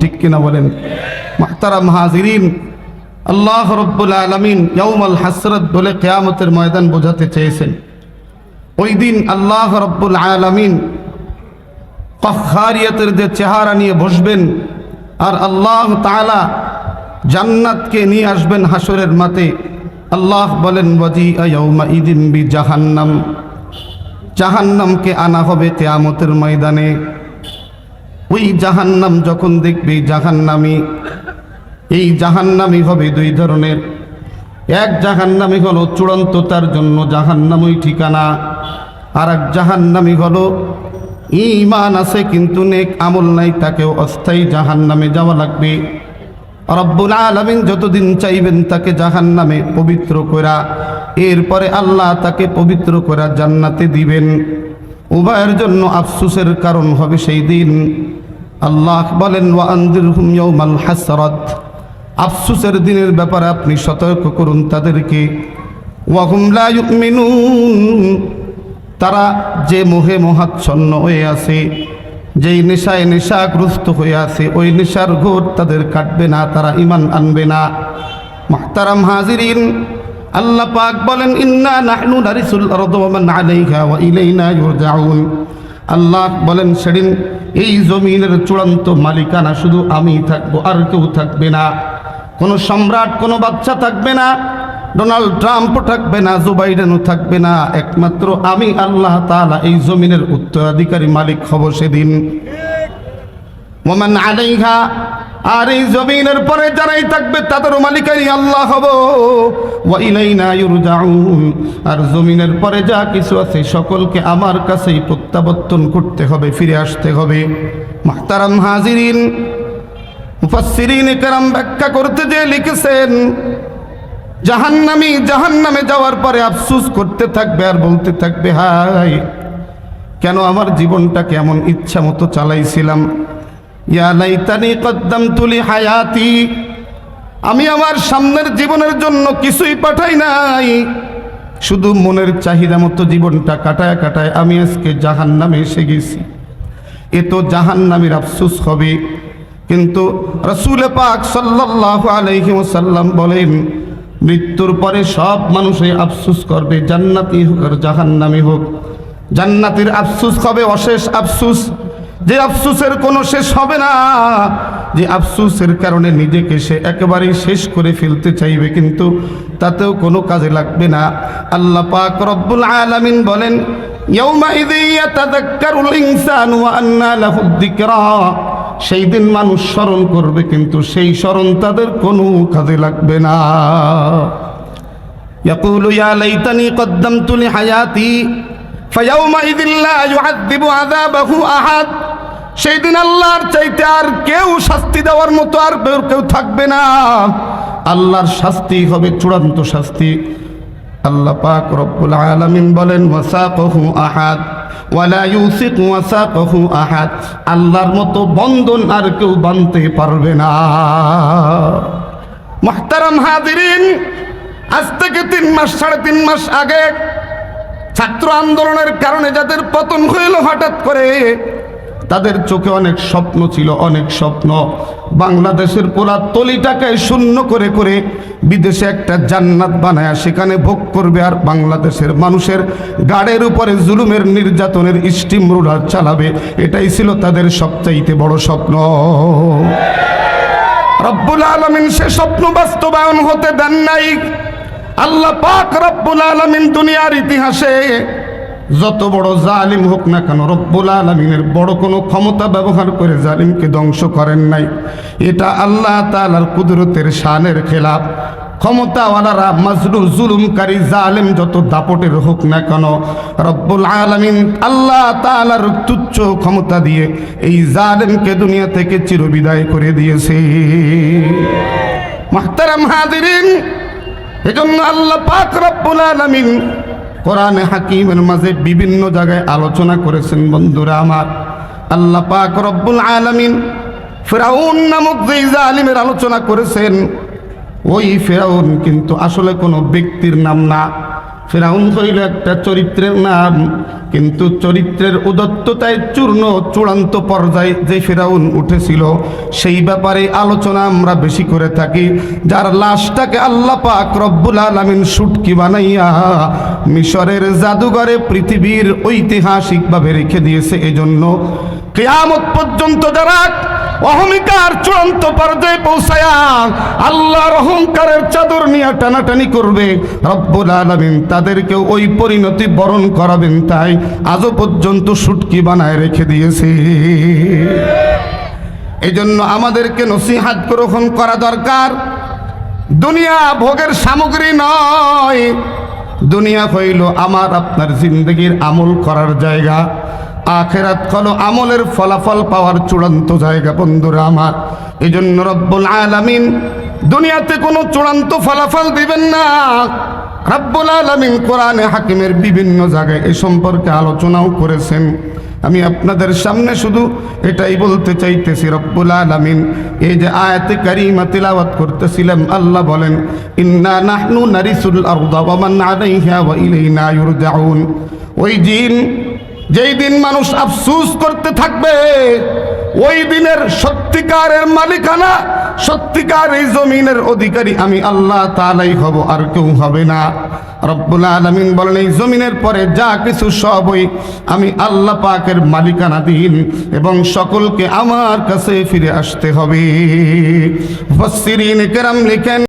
ঠিক কিনা বলেন? মাহতারাম হাজিরিন, আল্লাহ রব্বুল আলমিন ইয়ৌমাল হাসরত বলে কেয়ামতের ময়দান বোঝাতে চেয়েছেন। ওই দিন আল্লাহ রব্বুল আলমিন কখারিয়তের যে চেহারা নিয়ে বসবেন, আর আল্লাহ তালা জান্নাতকে নিয়ে আসবেন হাসরের মাতে আল্লাহ বলেন ওয়াজি আয়াউমা ইদিন বি জাহান্নাম জাহান্নামকে আনা হবে কেয়ামতের ময়দানে। ওই জাহান্নাম যখন দেখবে জাহান্নামি, এই জাহান্নামি হবে দুই ধরনের। এক জাহান্নামি হলো চূড়ান্ত তার জন্য জাহান্নামই ঠিকানা আর এক জাহান্নামি হলো ইমান আছে কিন্তু নেক আমল নাই, তাকেও অস্থায়ী জাহান্নামে যাওয়া লাগবে। রব্বুল আলমিন যতদিন চাইবেন তাকে জাহান্নামে পবিত্র করা, এরপরে আল্লাহ তাকে পবিত্র করা জান্নাতে দিবেন। উভয়ের জন্য আফসুসের কারণ হবে সেই দিন। আল্লাহ বলেন, ওয়া আন্দির হুম ইয়ৌমাল হাসরত। আফসুসের দিনের ব্যাপারে আপনি সতর্ক করুন তাদেরকে। ওয়াহুম লা ইউমিনুন। তারা যে মোহে মোহাচ্ছন্ন হয়ে আছে, যেই নেশায় নেশাগ্রস্ত হয়ে আছে, ওই নেশার ঘোর তাদের কাটবে না, তারা ইমান আনবে না। মাহতারাম হাজিরিন, আল্লাহ পাক বলেন, ইন্না নাহনু নারিসুল আরদ ওয়া মান আলাইহা ওয়া ইলাইনা ইউরজাউন। আল্লাহ বলেন, সেদিন এই জমিনের চূড়ান্ত মালিকানা শুধু আমি থাকব, আর কেউ থাকবে না। কোনো সম্রাট, কোনো বাচ্চা থাকবে না, ডোনাল্ড ট্রাম্পও থাকবে না, জো বাইডেনও থাকবে না। একমাত্র আমি আল্লাহ তালা এই জমিনের উত্তরাধিকারী মালিক হব সেদিন। ওমান আলাইহা আর এই জমিনের পরে যারাই থাকবে তাদেরও মালিকাই আল্লাহ হব। আর জমিনের পরে যা কিছু আছে সকলকে আমার কাছেই প্রত্যাবর্তন করতে হবে, ফিরে আসতে হবে। মাহতারাম হাজিরিন, মুফাসসিরিন ব্যাখ্যা করতে যে লিখেছেন, জাহান্নামি জাহান্নামে যাওয়ার পরে আফসুস করতে থাকবে আর বলতে থাকবে হাই কেন আমার জীবনটাকে এমন ইচ্ছা মতো চালাইছিলাম? হায়াতি আমি আমার সামনের জীবনের জন্য কিছুই পাঠাই নাই। শুধু মনের চাহিদা মতো জীবনটা কাটায় কাটায় আমি আজকে জাহান নামে এসে গেছি। এ তো জাহান নামের আফসুস হবে। কিন্তু রসুল পাক সাল্লাহ আলহি ওসাল্লাম বলেন, মৃত্যুর পরে সব মানুষই আফসুস করবে, জান্নাতি হোক আর জাহান্নামি হোক। জান্নাতের আফসুস হবে, অশেষ আফসুস। যে আফসুসের কোনো শেষ হবে না যে আফসুসের কারণে নিজেকে সে একেবারেই শেষ করে ফেলতে চাইবে কিন্তু তাতেও কোনো কাজে লাগবে না আল্লাহ পাক রব্বুল আলামিন বলেন يومئذ يتذكر الإنسان وأنى له الذكرى সেই দিন মানুষ স্মরণ করবে কিন্তু সেই স্মরণ তাদের কোনো কাজে লাগবে না يقول يا ليتني قدمت لحياتي فيومئذ لا يعذب عذابه أحد সেই দিন আল্লাহর চাইতে আর কেউ শাস্তি দেওয়ার মতো আর বের কেউ থাকবে না। আল্লাহর শাস্তি হবে চূড়ান্ত শাস্তি। আল্লাহ পাক রব্বুল আলামিন বলেন, ওয়াসাকহু আহাদ, ওয়ালা ইউসিক ওয়াসাকহু আহাদ। আল্লাহর মতো বন্ধন আর কেউ বানতে পারবে না। মুহতারাম হাজিরিন, আজ থেকে তিন মাস, সাড়ে তিন মাস আগে ছাত্র আন্দোলনের কারণে যাদের পতন হইল হঠাৎ করে তাদের চোখে অনেক স্বপ্ন ছিল, অনেক স্বপ্ন। বাংলাদেশের পুরা তলিটাকে শূন্য করে করে বিদেশে একটা জান্নাত বানায় সেখানে ভোগ করবে আর বাংলাদেশের মানুষের গাড়ের উপরে জুলুমের নির্যাতনের স্টিম রুলার চালাবে। এটাই ছিল তাদের সবচাইতে বড় স্বপ্ন। রব্বুল আলমিন সে স্বপ্ন বাস্তবায়ন হতে দেন নাই। আল্লাহ পাক রব্বুল আলমিন দুনিয়ার ইতিহাসে যত বড় জালিম হোক না কেন, রব্বুল আলমিনের বড় কোনো ক্ষমতা ব্যবহার করে জালিমকে ধ্বংস করেন নাই। এটা আল্লাহ তালার কুদরতের শানের খেলাফ। ক্ষমতাওয়ালারা মাজলুম জুলুমকারী, জালেম যত দাপটের হোক না কেন, রব্বুল আলমিন আল্লাহ তালার তুচ্ছ ক্ষমতা দিয়ে এই জালেমকে দুনিয়া থেকে চিরবিদায় করে দিয়েছে। মাহতারাম হাদিরিন এজন্য আল্লাহ পাক রব্বুল আলামিন কোরআনে হাকিমের মাঝে বিভিন্ন জায়গায় আলোচনা করেছেন বন্ধুরা আমার। আল্লাহ পাক রব্বুল আলমিন ফেরাউন নামক যেই জালিমের আলোচনা করেছেন, ওই ফেরাউন কিন্তু আসলে কোনো ব্যক্তির নাম না। ফেরাউন হইল একটা চরিত্রের নাম, কিন্তু চরিত্রের উদত্ততায় চূর্ণ চূড়ান্ত পর্যায়ে যে ফেরাউন উঠেছিল, সেই ব্যাপারে আলোচনা আমরা বেশি করে থাকি। যার লাশটাকে আল্লাহ পাক রব্বুল আলমিন সুটকি বানাইয়া মিশরের জাদুঘরে পৃথিবীর ঐতিহাসিকভাবে রেখে দিয়েছে। এজন্য কেয়ামত পর্যন্ত যারা অহমিকার চূড়ান্ত পর্যায়ে পৌঁছায়া আল্লাহর অহংকারের চাদর নিয়ে টানাটানি করবে। রব্বুল আলমিন তাদেরকে ওই পরিণতি বরণ করাবেন তাই আজও পর্যন্ত সুটকি বানায় রেখে দিয়েছে। এই জন্য আমাদেরকে নসিহাত গ্রহণ করা দরকার। দুনিয়া ভোগের সামগ্রী নয়। দুনিয়া হইল আমার, আপনার জিন্দগির আমল করার জায়গা। আখেরাত হলো আমলের ফলাফল পাওয়ার চূড়ান্ত জায়গা, বন্ধুরা আমার। এই জন্য রব্বুল আলামিন দুনিয়াতে কোনো চূড়ান্ত ফলাফল দিবেন না। রব্বুল আলামিন কোরআনে হাকিমের বিভিন্ন জায়গায় এ সম্পর্কে আলোচনাও করেছেন। আমি আপনাদের সামনে শুধু এটাই বলতে চাইতেছি, রব্বুল আলামিন, এই যে আয়াতে কারিমা তিলাওয়াত করতেছিলাম, আল্লাহ বলেন, ইন্না নাহনু নারিসুল আরদা ওয়া মান আলাইহা ওয়া ইলাইনা ইউরজাউন। ওই দিন যেই দিন মানুষ আফসুস করতে থাকবে, ওই দিনের সত্যিকারের মালিকানা, সত্যিকার এই জমিনের অধিকারী আমি আল্লাহ তালাই হব, আর কেউ হবে না। রব্বুল আলমিন বলেন, এই জমিনের পরে যা কিছু সবই আমি আল্লাহ পাকের মালিকানা দিন এবং সকলকে আমার কাছে ফিরে আসতে হবে। ফসিরিন কেরাম লিখেন